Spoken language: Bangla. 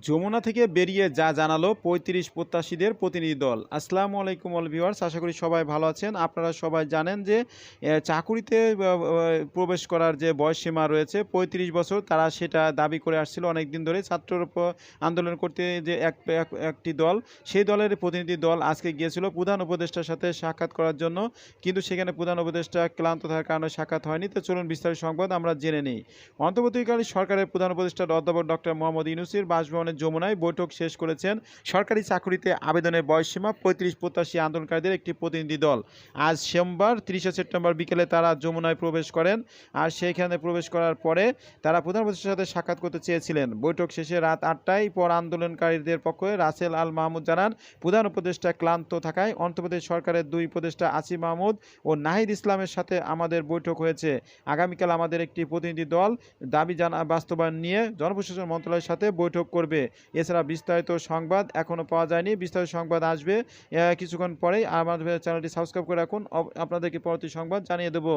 যমুনা থেকে বেরিয়ে যা জানালো পঁয়ত্রিশ প্রত্যাশীদের প্রতিনিধি দল। আসসালামু আলাইকুম অল ভিউয়ার্স, আশা করি সবাই ভালো আছেন। আপনারা সবাই জানেন যে চাকুরিতে প্রবেশ করার যে বয়সসীমা রয়েছে, পঁয়ত্রিশ বছর, তারা সেটা দাবি করে আসছিল অনেক দিন ধরে উপর আন্দোলন করতে যে এক, এক- একটি দল, সেই দলের প্রতিনিধি দল আজকে গিয়েছিল প্রধান উপদেষ্টার সাথে সাক্ষাৎ করার জন্য। কিন্তু সেখানে প্রধান উপদেষ্টা ক্লান্ত থাকার কারণে সাক্ষাৎ হয়নি। তো চলুন বিস্তারিত সংবাদ আমরা জেনে নিই। অন্তর্বর্তীকালীন সরকারের প্রধান উপদেষ্টা অধ্যাপক ডক্টর মোহাম্মদ ইউনুসির বাসভবনের যমুনায় বৈঠক শেষ করেছেন। সরকারি চাকরিতে আবেদনের বয়সসীমা পঁয়ত্রিশ প্রত্যাশী আন্দোলনকারীদের একটি প্রতিনিধি দল। আজ সোমবার, তিরিশে সেপ্টেম্বর বিকেলে তারা যমুনায় প্রবেশ করেন আর সেইখানে প্রবেশ করার পরে তারা প্রধান উপদেষ্টার সাথে সাক্ষাৎ করতে চেয়েছিলেন। বৈঠক শেষে রাত আটটায় পর আন্দোলনকারীদের পক্ষে রাসেল আল মাহমুদ জানান, প্রধান উপদেষ্টা ক্লান্ত থাকায় অন্ধ্রপ্রদেশ সরকারের দুই উপদেষ্টা আসিফ মাহমুদ ও নাহিদ ইসলামের সাথে আমাদের বৈঠক হয়েছে। আগামীকাল আমাদের একটি প্রতিনিধি দল দাবি জানা বাস্তবায়ন নিয়ে জনপ্রশাসন মন্ত্রণালয়ের সাথে বৈঠক করবে। এছাড়া বিস্তারিত সংবাদ এখনও পাওয়া যায়নি। বিস্তারিত সংবাদ আসবে কিছুক্ষণ পরেই। আমাদের চ্যানেলটি সাবস্ক্রাইব করে রাখুন। আপনাদেরকে পরবর্তী সংবাদ জানিয়ে দেবো।